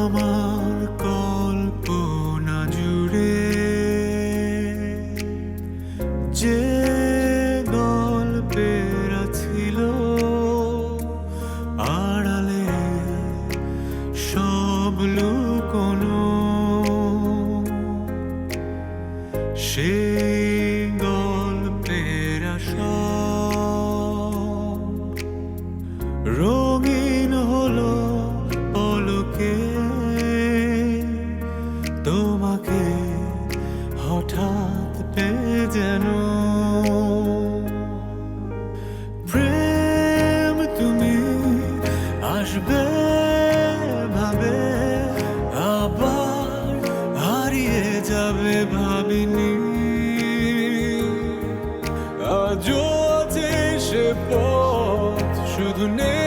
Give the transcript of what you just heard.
আমার কল্পনা জুড়ে যে গল্পের ছিল আড়ালে সব লুকোনো। সেই হঠাৎ পে যেন প্রেম তুমি আসবে, ভাবে, আবার হারিয়ে যাবে ভাবিনি। আজ আছে সে পথ, শুধু নেই